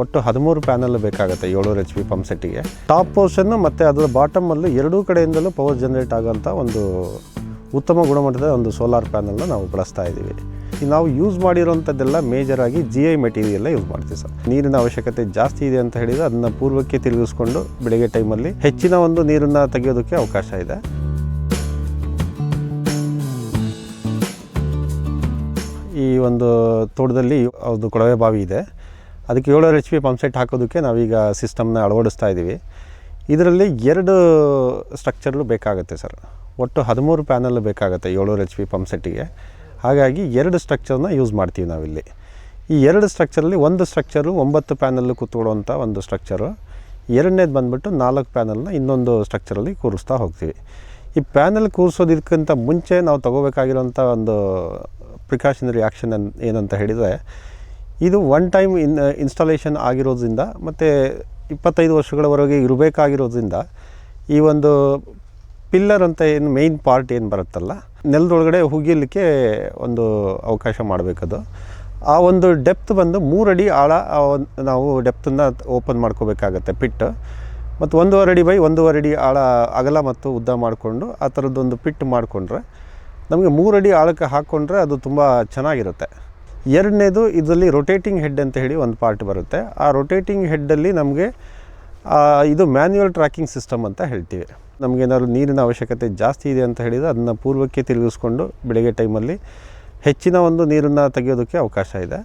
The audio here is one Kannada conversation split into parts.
ಒಟ್ಟು ಹದಿಮೂರು ಪ್ಯಾನಲ್ ಬೇಕಾಗುತ್ತೆ ಏಳ್ನೂರು ಎಚ್ ಪಿ ಪಂಪ್ ಸೆಟ್ಟಿಗೆ ಟಾಪ್ ಪೋರ್ಷನ್ನು ಮತ್ತು ಅದರ ಬಾಟಮಲ್ಲೂ ಎರಡೂ ಕಡೆಯಿಂದಲೂ ಪವರ್ ಜನರೇಟ್ ಆಗೋಂಥ ಒಂದು ಉತ್ತಮ ಗುಣಮಟ್ಟದ ಒಂದು ಸೋಲಾರ್ ಪ್ಯಾನಲ್ನ ನಾವು ಬಳಸ್ತಾ ಇದ್ದೀವಿ. ನಾವು ಯೂಸ್ ಮಾಡಿರೋಂಥದ್ದೆಲ್ಲ ಮೇಜರಾಗಿ ಜಿ ಐ ಮೆಟೀರಿಯಲ್ ಯೂಸ್ ಮಾಡ್ತೀವಿ ಸರ್. ನೀರಿನ ಅವಶ್ಯಕತೆ ಜಾಸ್ತಿ ಇದೆ ಅಂತ ಹೇಳಿದರೆ ಅದನ್ನು ಪೂರ್ವಕ್ಕೆ ತಿರುಗಿಸ್ಕೊಂಡು ಬೆಳಗ್ಗೆ ಟೈಮಲ್ಲಿ ಹೆಚ್ಚಿನ ಒಂದು ನೀರನ್ನು ತೆಗೆಯೋದಕ್ಕೆ ಅವಕಾಶ ಇದೆ. ಈ ಒಂದು ತೋಟದಲ್ಲಿ ಅದು ಕೊಳವೆ ಬಾವಿ ಇದೆ. ಅದಕ್ಕೆ ಏಳೂರು ಎಚ್ ಪಿ ಪಂಪ್ ಸೆಟ್ ಹಾಕೋದಕ್ಕೆ ನಾವೀಗ ಸಿಸ್ಟಮ್ನ ಅಳವಡಿಸ್ತಾ ಇದ್ದೀವಿ ಇದರಲ್ಲಿ ಎರಡು ಸ್ಟ್ರಕ್ಚರ್ಲು ಬೇಕಾಗುತ್ತೆ ಸರ್. ಒಟ್ಟು ಹದಿಮೂರು ಪ್ಯಾನಲ್ ಬೇಕಾಗುತ್ತೆ ಏಳೂರು ಎಚ್ ಪಿ ಪಂಪ್ ಸೆಟ್ಟಿಗೆ ಹಾಗಾಗಿ ಎರಡು ಸ್ಟ್ರಕ್ಚರ್ನ ಯೂಸ್ ಮಾಡ್ತೀವಿ ನಾವಿಲ್ಲಿ. ಈ ಎರಡು ಸ್ಟ್ರಕ್ಚರಲ್ಲಿ ಒಂದು ಸ್ಟ್ರಕ್ಚರು ಒಂಬತ್ತು ಪ್ಯಾನಲ್ಲು ಕೂತ್ಕೊಳ್ಳುವಂಥ ಒಂದು ಸ್ಟ್ರಕ್ಚರು ಎರಡನೇದು ಬಂದುಬಿಟ್ಟು ನಾಲ್ಕು ಪ್ಯಾನಲ್ನ ಇನ್ನೊಂದು ಸ್ಟ್ರಕ್ಚರಲ್ಲಿ ಕೂರಿಸ್ತಾ ಹೋಗ್ತೀವಿ. ಈ ಪ್ಯಾನಲ್ ಕೂರಿಸೋದಕ್ಕಿಂತ ಮುಂಚೆ ನಾವು ತಗೋಬೇಕಾಗಿರೋಂಥ ಒಂದು ಪ್ರಿಕಾಷನರಿ ಆ್ಯಕ್ಷನ್ ಏನಂತ ಹೇಳಿದರೆ ಇದು ಒನ್ ಟೈಮ್ ಇನ್ ಇನ್ಸ್ಟಾಲೇಷನ್ ಆಗಿರೋದ್ರಿಂದ ಮತ್ತು ಇಪ್ಪತ್ತೈದು ವರ್ಷಗಳವರೆಗೆ ಇರಬೇಕಾಗಿರೋದ್ರಿಂದ ಈ ಒಂದು ಪಿಲ್ಲರ್ ಅಂತ ಏನು ಮೇಯ್ನ್ ಪಾರ್ಟ್ ಏನು ಬರುತ್ತಲ್ಲ, ನೆಲದೊಳಗಡೆ ಹುಗಿಲಿಕ್ಕೆ ಒಂದು ಅವಕಾಶ ಮಾಡಬೇಕದು. ಆ ಒಂದು ಡೆಪ್ತ್ ಬಂದು ಮೂರಡಿ ಆಳ ನಾವು ಡೆಪ್ತನ್ನು ಓಪನ್ ಮಾಡ್ಕೋಬೇಕಾಗತ್ತೆ ಪಿಟ್ ಮತ್ತು ಒಂದೂವರೆ ಅಡಿ ಬೈ ಒಂದೂವರೆ ಅಡಿ ಆಳ, ಅಗಲ ಮತ್ತು ಉದ್ದ ಮಾಡಿಕೊಂಡು ಆ ಥರದ್ದೊಂದು ಪಿಟ್ ಮಾಡಿಕೊಂಡ್ರೆ ನಮಗೆ ಮೂರಡಿ ಆಳಕ್ಕೆ ಹಾಕ್ಕೊಂಡ್ರೆ ಅದು ತುಂಬ ಚೆನ್ನಾಗಿರುತ್ತೆ. ಎರಡನೇದು ಇದರಲ್ಲಿ ರೊಟೇಟಿಂಗ್ ಹೆಡ್ ಅಂತ ಹೇಳಿ ಒಂದು ಪಾರ್ಟ್ ಬರುತ್ತೆ. ಆ ರೊಟೇಟಿಂಗ್ ಹೆಡ್ಡಲ್ಲಿ ನಮಗೆ ಇದು ಮ್ಯಾನ್ಯುವಲ್ ಟ್ರ್ಯಾಕಿಂಗ್ ಸಿಸ್ಟಮ್ ಅಂತ ಹೇಳ್ತೀವಿ. ನಮಗೇನಾದ್ರು ನೀರಿನ ಅವಶ್ಯಕತೆ ಜಾಸ್ತಿ ಇದೆ ಅಂತ ಹೇಳಿದರೆ ಅದನ್ನು ಪೂರ್ವಕ್ಕೆ ತಿರುಗಿಸ್ಕೊಂಡು ಬೆಳಗ್ಗೆ ಟೈಮಲ್ಲಿ ಹೆಚ್ಚಿನ ಒಂದು ನೀರನ್ನು ತೆಗೆಯೋದಕ್ಕೆ ಅವಕಾಶ ಇದೆ.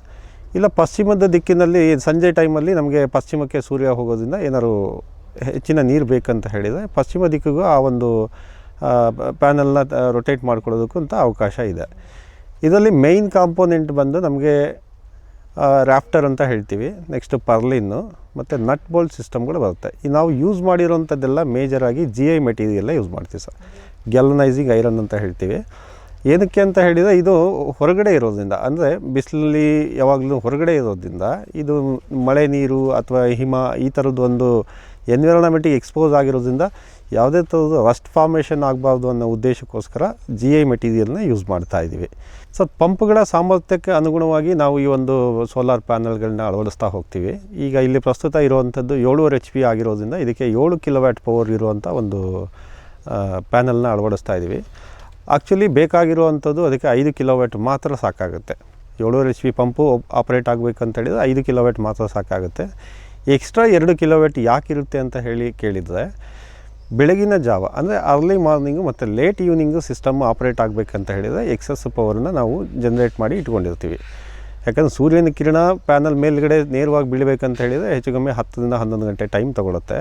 ಇಲ್ಲ ಪಶ್ಚಿಮದ ದಿಕ್ಕಿನಲ್ಲಿ ಸಂಜೆ ಟೈಮಲ್ಲಿ ನಮಗೆ ಪಶ್ಚಿಮಕ್ಕೆ ಸೂರ್ಯ ಹೋಗೋದ್ರಿಂದ ಏನಾದ್ರು ಹೆಚ್ಚಿನ ನೀರು ಬೇಕಂತ ಹೇಳಿದರೆ ಪಶ್ಚಿಮ ದಿಕ್ಕಿಗೂ ಆ ಒಂದು ಪ್ಯಾನಲ್ನ ರೊಟೇಟ್ ಮಾಡ್ಕೊಳ್ಳೋದಕ್ಕೂ ಅಂತ ಅವಕಾಶ ಇದೆ. ಇದರಲ್ಲಿ ಮೇಯ್ನ್ ಕಾಂಪೋನೆಂಟ್ ಬಂದು ನಮಗೆ ರ್ಯಾಫ್ಟರ್ ಅಂತ ಹೇಳ್ತೀವಿ. ನೆಕ್ಸ್ಟ್ ಪರ್ಲಿನ್ನು ಮತ್ತು ನಟ್ ಬೋಲ್ಟ್ ಸಿಸ್ಟಮ್ಗಳು ಬರುತ್ತೆ. ಈ ನಾವು ಯೂಸ್ ಮಾಡಿರೋಂಥದ್ದೆಲ್ಲ ಮೇಜರಾಗಿ ಜಿ ಐ ಮೆಟೀರಿಯಲ್ಲ ಯೂಸ್ ಮಾಡ್ತೀವಿ ಸರ್. ಗ್ಯಾಲನೈಸಿಂಗ್ ಐರನ್ ಅಂತ ಹೇಳ್ತೀವಿ. ಏನಕ್ಕೆ ಅಂತ ಹೇಳಿದರೆ ಇದು ಹೊರಗಡೆ ಇರೋದ್ರಿಂದ, ಅಂದರೆ ಬಿಸಿಲಲ್ಲಿ ಯಾವಾಗಲೂ ಹೊರಗಡೆ ಇರೋದ್ರಿಂದ ಇದು ಮಳೆ ನೀರು ಅಥವಾ ಹಿಮ ಈ ಥರದ್ದು ಒಂದು ಎನ್ವಿರಾನ್ಮೆಂಟಿಗೆ ಎಕ್ಸ್ಪೋಸ್ ಆಗಿರೋದ್ರಿಂದ ಯಾವುದೇ ಥರದ ರಸ್ಟ್ ಫಾರ್ಮೇಷನ್ ಆಗಬಾರ್ದು ಅನ್ನೋ ಉದ್ದೇಶಕ್ಕೋಸ್ಕರ ಜಿ ಐ ಮೆಟೀರಿಯಲ್ನ ಯೂಸ್ ಮಾಡ್ತಾ ಇದ್ದೀವಿ ಸೊ ಪಂಪ್ಗಳ ಸಾಮರ್ಥ್ಯಕ್ಕೆ ಅನುಗುಣವಾಗಿ ನಾವು ಈ ಒಂದು ಸೋಲಾರ್ ಪ್ಯಾನಲ್ಗಳನ್ನ ಅಳವಡಿಸ್ತಾ ಹೋಗ್ತೀವಿ. ಈಗ ಇಲ್ಲಿ ಪ್ರಸ್ತುತ ಇರುವಂಥದ್ದು ಏಳುವರೆ ಎಚ್ ಪಿ ಆಗಿರೋದ್ರಿಂದ ಇದಕ್ಕೆ ಏಳು ಕಿಲೋವ್ಯಾಟ್ ಪವರ್ ಇರುವಂಥ ಒಂದು ಪ್ಯಾನಲ್ನ ಅಳವಡಿಸ್ತಾ ಇದ್ದೀವಿ ಆ್ಯಕ್ಚುಲಿ ಬೇಕಾಗಿರುವಂಥದ್ದು ಅದಕ್ಕೆ ಐದು ಕಿಲೋವ್ಯಾಟ್ ಮಾತ್ರ ಸಾಕಾಗುತ್ತೆ. ಏಳುವರೆ ಎಚ್ ಪಿ ಪಂಪು ಆಪ್ರೇಟ್ ಆಗಬೇಕಂತ ಹೇಳಿದರೆ ಐದು ಕಿಲೋವ್ಯಾಟ್ ಮಾತ್ರ ಸಾಕಾಗುತ್ತೆ. ಎಕ್ಸ್ಟ್ರಾ ಎರಡು ಕಿಲೋವ್ಯಾಟ್ ಯಾಕಿರುತ್ತೆ ಅಂತ ಹೇಳಿ ಕೇಳಿದರೆ, ಬೆಳಗಿನ ಜಾವ, ಅಂದರೆ ಅರ್ಲಿ ಮಾರ್ನಿಂಗು ಮತ್ತು ಲೇಟ್ ಈವ್ನಿಂಗು ಸಿಸ್ಟಮ್ ಆಪ್ರೇಟ್ ಆಗಬೇಕಂತ ಹೇಳಿದರೆ ಎಕ್ಸಸ್ ಪವರನ್ನು ನಾವು ಜನ್ರೇಟ್ ಮಾಡಿ ಇಟ್ಕೊಂಡಿರ್ತೀವಿ. ಯಾಕಂದರೆ ಸೂರ್ಯನ ಕಿರಣ ಪ್ಯಾನಲ್ ಮೇಲ್ಗಡೆ ನೇರವಾಗಿ ಬೀಳಬೇಕಂತ ಹೇಳಿದರೆ ಹೆಚ್ಚು ಕಮ್ಮಿ ಹತ್ತರಿಂದ ಹನ್ನೊಂದು ಗಂಟೆ ಟೈಮ್ ತೊಗೊಳುತ್ತೆ.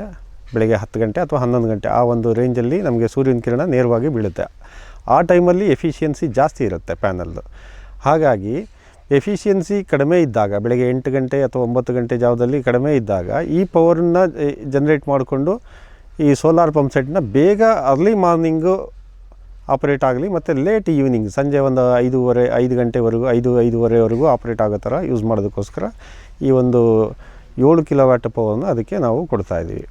ಬೆಳಗ್ಗೆ ಹತ್ತು ಗಂಟೆ ಅಥವಾ ಹನ್ನೊಂದು ಗಂಟೆ ಆ ಒಂದು ರೇಂಜಲ್ಲಿ ನಮಗೆ ಸೂರ್ಯನ ಕಿರಣ ನೇರವಾಗಿ ಬೀಳುತ್ತೆ. ಆ ಟೈಮಲ್ಲಿ ಎಫಿಷಿಯನ್ಸಿ ಜಾಸ್ತಿ ಇರುತ್ತೆ ಪ್ಯಾನಲ್ದು ಹಾಗಾಗಿ ಎಫಿಷಿಯನ್ಸಿ ಕಡಿಮೆ ಇದ್ದಾಗ, ಬೆಳಗ್ಗೆ ಎಂಟು ಗಂಟೆ ಅಥವಾ ಒಂಬತ್ತು ಗಂಟೆ ಜಾವದಲ್ಲಿ ಕಡಿಮೆ ಇದ್ದಾಗ, ಈ ಪವರನ್ನು ಜನ್ರೇಟ್ ಮಾಡಿಕೊಂಡು ಈ ಸೋಲಾರ್ ಪಂಪ್ ಸೆಟ್ನ ಬೇಗ ಅರ್ಲಿ ಮಾರ್ನಿಂಗು ಆಪ್ರೇಟ್ ಆಗಲಿ ಮತ್ತು ಲೇಟ್ ಈವ್ನಿಂಗ್ ಸಂಜೆ ಒಂದು ಐದೂವರೆ, ಐದು ಗಂಟೆವರೆಗೂ, ಐದು, ಐದೂವರೆವರೆಗೂ ಆಪ್ರೇಟ್ ಆಗೋ ಥರ ಯೂಸ್ ಮಾಡೋದಕ್ಕೋಸ್ಕರ ಈ ಒಂದು ಏಳು ಕಿಲೋವ್ಯಾಟ್ ಪವರನ್ನು ಅದಕ್ಕೆ ನಾವು ಕೊಡ್ತಾ ಇದ್ದೀವಿ.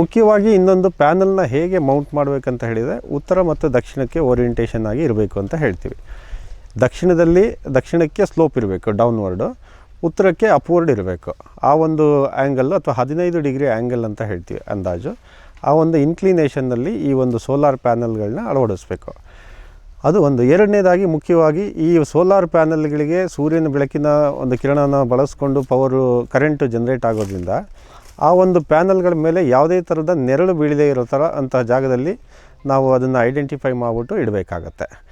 ಮುಖ್ಯವಾಗಿ ಇನ್ನೊಂದು ಪ್ಯಾನಲ್ನ ಹೇಗೆ ಮೌಂಟ್ ಮಾಡಬೇಕಂತ ಹೇಳಿದರೆ, ಉತ್ತರ ಮತ್ತು ದಕ್ಷಿಣಕ್ಕೆ ಓರಿಯೆಂಟೇಷನ್ ಆಗಿ ಇರಬೇಕು ಅಂತ ಹೇಳ್ತೀವಿ. ದಕ್ಷಿಣದಲ್ಲಿ ದಕ್ಷಿಣಕ್ಕೆ ಸ್ಲೋಪ್ ಇರಬೇಕು ಡೌನ್ವರ್ಡು ಉತ್ತರಕ್ಕೆ ಅಪ್ವರ್ಡ್ ಇರಬೇಕು. ಆ ಒಂದು ಆ್ಯಂಗಲ್ ಅಥವಾ ಹದಿನೈದು ಡಿಗ್ರಿ ಆ್ಯಂಗಲ್ ಅಂತ ಹೇಳ್ತೀವಿ ಅಂದಾಜು. ಆ ಒಂದು ಇನ್ಕ್ಲಿನೇಷನ್ನಲ್ಲಿ ಈ ಒಂದು ಸೋಲಾರ್ ಪ್ಯಾನಲ್ಗಳನ್ನ ಅಳವಡಿಸ್ಬೇಕು. ಅದು ಒಂದು. ಎರಡನೇದಾಗಿ ಮುಖ್ಯವಾಗಿ ಈ ಸೋಲಾರ್ ಪ್ಯಾನಲ್ಗಳಿಗೆ ಸೂರ್ಯನ ಬೆಳಕಿನ ಒಂದು ಕಿರಣನ ಬಳಸ್ಕೊಂಡು ಪವರು ಕರೆಂಟು ಜನ್ರೇಟ್ ಆಗೋದ್ರಿಂದ ಆ ಒಂದು ಪ್ಯಾನಲ್ಗಳ ಮೇಲೆ ಯಾವುದೇ ಥರದ ನೆರಳು ಬೀಳದೇ ಇರೋ ಥರ ಅಂತಹ ಜಾಗದಲ್ಲಿ ನಾವು ಅದನ್ನು ಐಡೆಂಟಿಫೈ ಮಾಡಿಬಿಟ್ಟು ಇಡಬೇಕಾಗತ್ತೆ.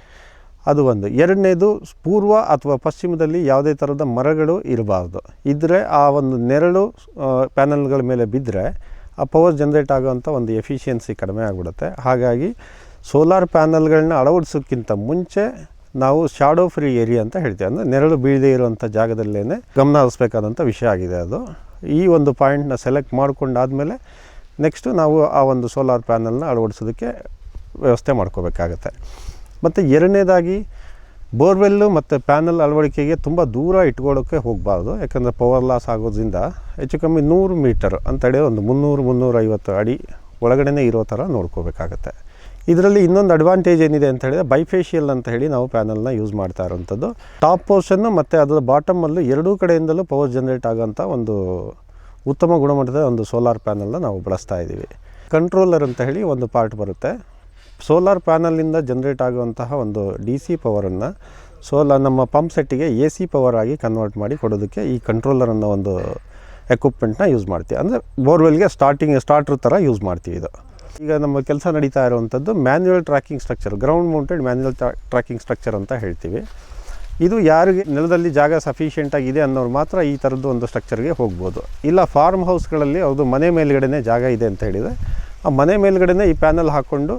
ಅದು ಒಂದು. ಎರಡನೇದು, ಪೂರ್ವ ಅಥವಾ ಪಶ್ಚಿಮದಲ್ಲಿ ಯಾವುದೇ ಥರದ ಮರಗಳು ಇರಬಾರ್ದು. ಇದ್ದರೆ ಆ ಒಂದು ನೆರಳು ಪ್ಯಾನಲ್ಗಳ ಮೇಲೆ ಬಿದ್ದರೆ ಆ ಪವರ್ ಜನ್ರೇಟ್ ಆಗೋವಂಥ ಒಂದು ಎಫಿಷಿಯನ್ಸಿ ಕಡಿಮೆ ಆಗಿಬಿಡುತ್ತೆ. ಹಾಗಾಗಿ ಸೋಲಾರ್ ಪ್ಯಾನಲ್ಗಳನ್ನ ಅಳವಡಿಸೋಕ್ಕಿಂತ ಮುಂಚೆ ನಾವು ಶಾಡೋ ಫ್ರೀ ಏರಿಯಾ ಅಂತ ಹೇಳ್ತೀವಿ. ಅಂದರೆ ನೆರಳು ಬೀಳದೇ ಇರುವಂಥ ಜಾಗದಲ್ಲೇ ಗಮನ ಹರಿಸ್ಬೇಕಾದಂಥ ವಿಷಯ ಆಗಿದೆ ಅದು. ಈ ಒಂದು ಪಾಯಿಂಟ್ನ ಸೆಲೆಕ್ಟ್ ಮಾಡ್ಕೊಂಡಾದಮೇಲೆ ನೆಕ್ಸ್ಟು ನಾವು ಆ ಒಂದು ಸೋಲಾರ್ ಪ್ಯಾನಲ್ನ ಅಳವಡಿಸೋದಕ್ಕೆ ವ್ಯವಸ್ಥೆ ಮಾಡ್ಕೋಬೇಕಾಗತ್ತೆ. ಮತ್ತು ಎರಡನೇದಾಗಿ ಬೋರ್ವೆಲ್ಲು ಮತ್ತು ಪ್ಯಾನಲ್ ಅಳವಡಿಕೆಗೆ ತುಂಬ ದೂರ ಇಟ್ಕೊಳ್ಳೋಕ್ಕೆ ಹೋಗಬಾರ್ದು. ಯಾಕಂದರೆ ಪವರ್ ಲಾಸ್ ಆಗೋದ್ರಿಂದ ಹೆಚ್ಚು ಕಮ್ಮಿ ನೂರು ಮೀಟರ್ ಅಂತ ಒಂದು ಮುನ್ನೂರು, ಮುನ್ನೂರೈವತ್ತು ಅಡಿ ಒಳಗಡೆನೇ ಇರೋ ಥರ ನೋಡ್ಕೋಬೇಕಾಗತ್ತೆ. ಇದರಲ್ಲಿ ಇನ್ನೊಂದು ಅಡ್ವಾಂಟೇಜ್ ಏನಿದೆ ಅಂತ ಹೇಳಿದ್ರೆ ಬೈಫೇಶಿಯಲ್ ಅಂತ ಹೇಳಿ ನಾವು ಪ್ಯಾನಲ್ನ ಯೂಸ್ ಮಾಡ್ತಾ ಇರೋವಂಥದ್ದು ಟಾಪ್ ಪೋರ್ಷನ್ನು ಮತ್ತು ಅದರ ಬಾಟಮಲ್ಲೂ ಎರಡೂ ಕಡೆಯಿಂದಲೂ ಪವರ್ ಜನ್ರೇಟ್ ಆಗೋಂಥ ಒಂದು ಉತ್ತಮ ಗುಣಮಟ್ಟದ ಒಂದು ಸೋಲಾರ್ ಪ್ಯಾನಲ್ನ ನಾವು ಬಳಸ್ತಾ ಇದ್ದೀವಿ. ಕಂಟ್ರೋಲರ್ ಅಂತ ಹೇಳಿ ಒಂದು ಪಾರ್ಟ್ ಬರುತ್ತೆ. ಸೋಲಾರ್ ಪ್ಯಾನಲಿಂದ ಜನ್ರೇಟ್ ಆಗುವಂತಹ ಒಂದು ಡಿ ಸಿ ಪವರನ್ನು ಸೋಲಾರ್ ನಮ್ಮ ಪಂಪ್ ಸೆಟ್ಟಿಗೆ ಎ ಸಿ ಪವರ್ ಆಗಿ ಕನ್ವರ್ಟ್ ಮಾಡಿ ಕೊಡೋದಕ್ಕೆ ಈ ಕಂಟ್ರೋಲರ್ ಅನ್ನೋ ಒಂದು ಎಕ್ವಿಪ್ಮೆಂಟ್ನ ಯೂಸ್ ಮಾಡ್ತೀವಿ. ಅಂದರೆ ಬೋರ್ವೆಲ್ಗೆ ಸ್ಟಾರ್ಟಿಂಗ್ ಸ್ಟಾರ್ಟ್ರ್ ಥರ ಯೂಸ್ ಮಾಡ್ತೀವಿ ಇದು. ಈಗ ನಮ್ಮ ಕೆಲಸ ನಡೀತಾ ಇರುವಂಥದ್ದು manual tracking structure, ground mounted manual tracking structure ಅಂತ ಹೇಳ್ತೀವಿ. ಇದು ಯಾರಿಗೆ ನೆಲದಲ್ಲಿ ಜಾಗ ಸಫಿಷಿಯೆಂಟ್ ಆಗಿದೆ ಅನ್ನೋರು ಮಾತ್ರ ಈ ಥರದ್ದು ಒಂದು ಸ್ಟ್ರಕ್ಚರ್ಗೆ ಹೋಗ್ಬೋದು. ಇಲ್ಲ ಫಾರ್ಮ್ ಹೌಸ್ಗಳಲ್ಲಿ ಅವ್ರದ್ದು ಮನೆ ಮೇಲ್ಗಡೆನೇ ಜಾಗ ಇದೆ ಅಂತ ಹೇಳಿದರೆ ಆ ಮನೆ ಮೇಲ್ಗಡೆನೇ ಈ ಪ್ಯಾನಲ್ ಹಾಕ್ಕೊಂಡು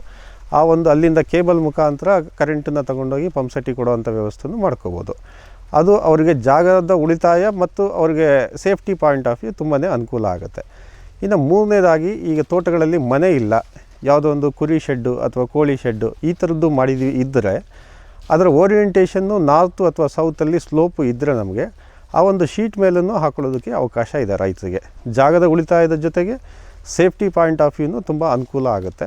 ಆ ಒಂದು ಅಲ್ಲಿಂದ ಕೇಬಲ್ ಮುಖಾಂತರ ಕರೆಂಟನ್ನು ತಗೊಂಡೋಗಿ ಪಂಪ್ ಸೆಟ್ಟಿಗೆ ಕೊಡುವಂಥ ವ್ಯವಸ್ಥೆಯನ್ನು ಮಾಡ್ಕೋಬೋದು. ಅದು ಅವರಿಗೆ ಜಾಗದ ಉಳಿತಾಯ ಮತ್ತು ಅವರಿಗೆ ಸೇಫ್ಟಿ ಪಾಯಿಂಟ್ ಆಫ್ ವ್ಯೂ ತುಂಬಾ ಅನುಕೂಲ ಆಗುತ್ತೆ. ಇನ್ನು ಮೂರನೇದಾಗಿ ಈಗ ತೋಟಗಳಲ್ಲಿ ಮನೆ ಇಲ್ಲ. ಯಾವುದೋ ಒಂದು ಕುರಿ ಶೆಡ್ಡು ಅಥವಾ ಕೋಳಿ ಶೆಡ್ಡು ಈ ಥರದ್ದು ಮಾಡಿದ್ವಿ ಇದ್ದರೆ ಅದರ ಓರಿಯೆಂಟೇಷನ್ನು ನಾರ್ತು ಅಥವಾ ಸೌತಲ್ಲಿ ಸ್ಲೋಪು ಇದ್ದರೆ ನಮಗೆ ಆ ಒಂದು ಶೀಟ್ ಮೇಲೂ ಹಾಕೊಳ್ಳೋದಕ್ಕೆ ಅವಕಾಶ ಇದೆ ರೈತರಿಗೆ. ಜಾಗದ ಉಳಿತಾಯದ ಜೊತೆಗೆ ಸೇಫ್ಟಿ ಪಾಯಿಂಟ್ ಆಫ್ ವ್ಯೂನು ತುಂಬ ಅನುಕೂಲ ಆಗುತ್ತೆ.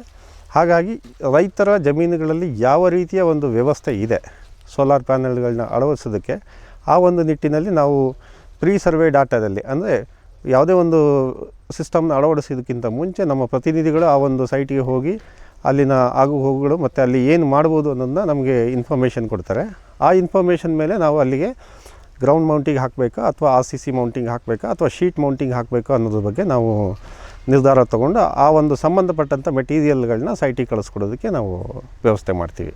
ಹಾಗಾಗಿ ರೈತರ ಜಮೀನುಗಳಲ್ಲಿ ಯಾವ ರೀತಿಯ ಒಂದು ವ್ಯವಸ್ಥೆ ಇದೆ ಸೋಲಾರ್ ಪ್ಯಾನೆಲ್ಗಳನ್ನ ಅಳವಡಿಸೋದಕ್ಕೆ, ಆ ಒಂದು ನಿಟ್ಟಿನಲ್ಲಿ ನಾವು ಪ್ರೀ ಸರ್ವೆ ಡಾಟಾದಲ್ಲಿ, ಅಂದರೆ ಯಾವುದೇ ಒಂದು ಸಿಸ್ಟಮ್ನ ಅಳವಡಿಸೋದಕ್ಕಿಂತ ಮುಂಚೆ ನಮ್ಮ ಪ್ರತಿನಿಧಿಗಳು ಆ ಒಂದು ಸೈಟಿಗೆ ಹೋಗಿ ಅಲ್ಲಿನ ಆಗು ಹೋಗುಗಳು ಮತ್ತು ಅಲ್ಲಿ ಏನು ಮಾಡ್ಬೋದು ಅನ್ನೋದನ್ನ ನಮಗೆ ಇನ್ಫಾರ್ಮೇಷನ್ ಕೊಡ್ತಾರೆ. ಆ ಇನ್ಫಾರ್ಮೇಷನ್ ಮೇಲೆ ನಾವು ಅಲ್ಲಿಗೆ ಗ್ರೌಂಡ್ ಮೌಂಟಿಂಗ್ ಹಾಕಬೇಕಾ ಅಥವಾ ಆರ್ ಸಿ ಸಿ ಮೌಂಟಿಂಗ್ ಹಾಕಬೇಕಾ ಅಥವಾ ಶೀಟ್ ಮೌಂಟಿಂಗ್ ಹಾಕಬೇಕಾ ಅನ್ನೋದ್ರ ಬಗ್ಗೆ ನಾವು ನಿರ್ಧಾರ ತಗೊಂಡು ಆ ಒಂದು ಸಂಬಂಧಪಟ್ಟಂಥ ಮೆಟೀರಿಯಲ್ಗಳನ್ನ ಸೈಟಿಗೆ ಕಳಿಸ್ಕೊಡೋದಕ್ಕೆ ನಾವು ವ್ಯವಸ್ಥೆ ಮಾಡ್ತೀವಿ.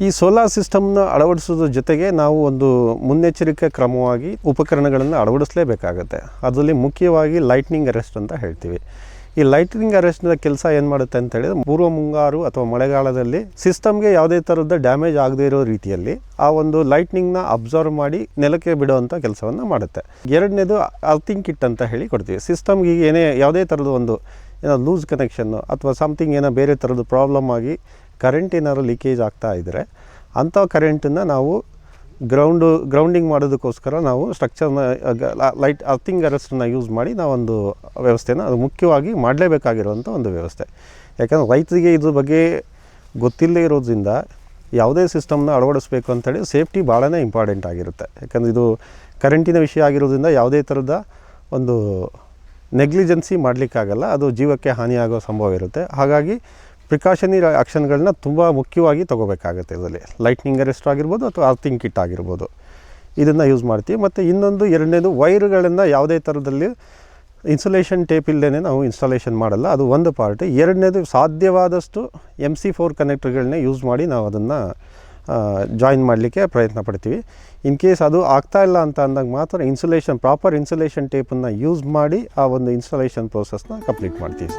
ಈ ಸೋಲಾರ್ ಸಿಸ್ಟಮ್ನ ಅಳವಡಿಸೋದ್ರ ಜೊತೆಗೆ ನಾವು ಒಂದು ಮುನ್ನೆಚ್ಚರಿಕೆ ಕ್ರಮವಾಗಿ ಉಪಕರಣಗಳನ್ನು ಅಳವಡಿಸಲೇಬೇಕಾಗತ್ತೆ. ಅದರಲ್ಲಿ ಮುಖ್ಯವಾಗಿ ಲೈಟ್ನಿಂಗ್ ಅರೆಸ್ಟ್ ಅಂತ ಹೇಳ್ತೀವಿ. ಈ ಲೈಟ್ನಿಂಗ್ ಅರೆಸ್ಟ್ನ ಕೆಲಸ ಏನು ಮಾಡುತ್ತೆ ಅಂತ ಹೇಳಿದ್ರೆ, ಪೂರ್ವ ಮುಂಗಾರು ಅಥವಾ ಮಳೆಗಾಲದಲ್ಲಿ ಸಿಸ್ಟಮ್ಗೆ ಯಾವುದೇ ಥರದ ಡ್ಯಾಮೇಜ್ ಆಗದೇ ಇರೋ ರೀತಿಯಲ್ಲಿ ಆ ಒಂದು ಲೈಟ್ನಿಂಗ್ನ ಅಬ್ಸರ್ವ್ ಮಾಡಿ ನೆಲಕ್ಕೆ ಬಿಡುವಂಥ ಕೆಲಸವನ್ನು ಮಾಡುತ್ತೆ. ಎರಡನೇದು ಅರ್ಥಿಂಗ್ ಕಿಟ್ ಅಂತ ಹೇಳಿ ಕೊಡ್ತೀವಿ. ಸಿಸ್ಟಮ್ಗೆ ಈಗ ಏನೇ ಯಾವುದೇ ಥರದ ಒಂದು ಏನೋ ಲೂಸ್ ಕನೆಕ್ಷನ್ನು ಅಥವಾ ಸಮಥಿಂಗ್ ಏನೋ ಬೇರೆ ಥರದ್ದು ಪ್ರಾಬ್ಲಮ್ ಆಗಿ ಕರೆಂಟ್ ಏನಾದ್ರು ಲೀಕೇಜ್ ಆಗ್ತಾ ಇದ್ದರೆ ಅಂಥ ಕರೆಂಟನ್ನು ನಾವು ಗ್ರೌಂಡು ಗ್ರೌಂಡಿಂಗ್ ಮಾಡೋದಕ್ಕೋಸ್ಕರ ನಾವು ಸ್ಟ್ರಕ್ಚರ್ನ ಲೈಟ್ ಅರ್ಥಿಂಗ್ ಅರೆಸ್ಟನ್ನ ಯೂಸ್ ಮಾಡಿ ನಾವೊಂದು ವ್ಯವಸ್ಥೆನ ಅದು ಮುಖ್ಯವಾಗಿ ಮಾಡಲೇಬೇಕಾಗಿರುವಂಥ ಒಂದು ವ್ಯವಸ್ಥೆ. ಯಾಕಂದರೆ ರೈತರಿಗೆ ಇದ್ರ ಬಗ್ಗೆ ಗೊತ್ತಿಲ್ಲದೆ ಇರೋದ್ರಿಂದ ಯಾವುದೇ ಸಿಸ್ಟಮ್ನ ಅಳವಡಿಸ್ಬೇಕು ಅಂತೇಳಿ ಸೇಫ್ಟಿ ಭಾಳನೇ ಇಂಪಾರ್ಟೆಂಟ್ ಆಗಿರುತ್ತೆ. ಯಾಕಂದರೆ ಇದು ಕರೆಂಟಿನ ವಿಷಯ ಆಗಿರೋದ್ರಿಂದ ಯಾವುದೇ ಥರದ ಒಂದು ನೆಗ್ಲಿಜೆನ್ಸಿ ಮಾಡಲಿಕ್ಕಾಗಲ್ಲ, ಅದು ಜೀವಕ್ಕೆ ಹಾನಿಯಾಗೋ ಸಂಭವ ಇರುತ್ತೆ. ಹಾಗಾಗಿ ಪ್ರಿಕಾಷನರಿ ಆ್ಯಕ್ಷನ್ಗಳನ್ನ ತುಂಬ ಮುಖ್ಯವಾಗಿ ತೊಗೋಬೇಕಾಗುತ್ತೆ ಇದರಲ್ಲಿ. ಲೈಟ್ನಿಂಗ್ ಅರೆಸ್ಟ್ ಆಗಿರ್ಬೋದು ಅಥವಾ ಅರ್ಥಿಂಗ್ ಕಿಟ್ ಆಗಿರ್ಬೋದು. ಇದನ್ನು ಯೂಸ್ ಮಾಡ್ತೀವಿ. ಮತ್ತು ಇನ್ನೊಂದು, ಎರಡನೇದು ವೈರ್ಗಳನ್ನು ಯಾವುದೇ ಥರದಲ್ಲಿ ಇನ್ಸುಲೇಷನ್ ಟೇಪ್ ಇಲ್ಲದೇ ನಾವು ಇನ್ಸ್ಟಾಲೇಷನ್ ಮಾಡಲ್ಲ. ಅದು ಒಂದು ಪಾರ್ಟ್ ಎರಡನೇದು ಸಾಧ್ಯವಾದಷ್ಟು ಎಂ ಸಿ ಫೋರ್ ಕನೆಕ್ಟರ್ಗಳನ್ನೇ ಯೂಸ್ ಮಾಡಿ ನಾವು ಅದನ್ನು ಜಾಯಿನ್ ಮಾಡಲಿಕ್ಕೆ ಪ್ರಯತ್ನ ಪಡ್ತೀವಿ. ಇನ್ ಕೇಸ್ ಅದು ಆಗ್ತಾ ಇಲ್ಲ ಅಂತ ಅಂದಾಗ ಮಾತ್ರ ಇನ್ಸುಲೇಷನ್ ಪ್ರಾಪರ್ ಇನ್ಸುಲೇಷನ್ ಟೇಪನ್ನು ಯೂಸ್ ಮಾಡಿ ಆ ಒಂದು ಇನ್ಸ್ಟಾಲೇಷನ್ ಪ್ರೋಸೆಸ್ನ ಕಂಪ್ಲೀಟ್ ಮಾಡ್ತೀವಿ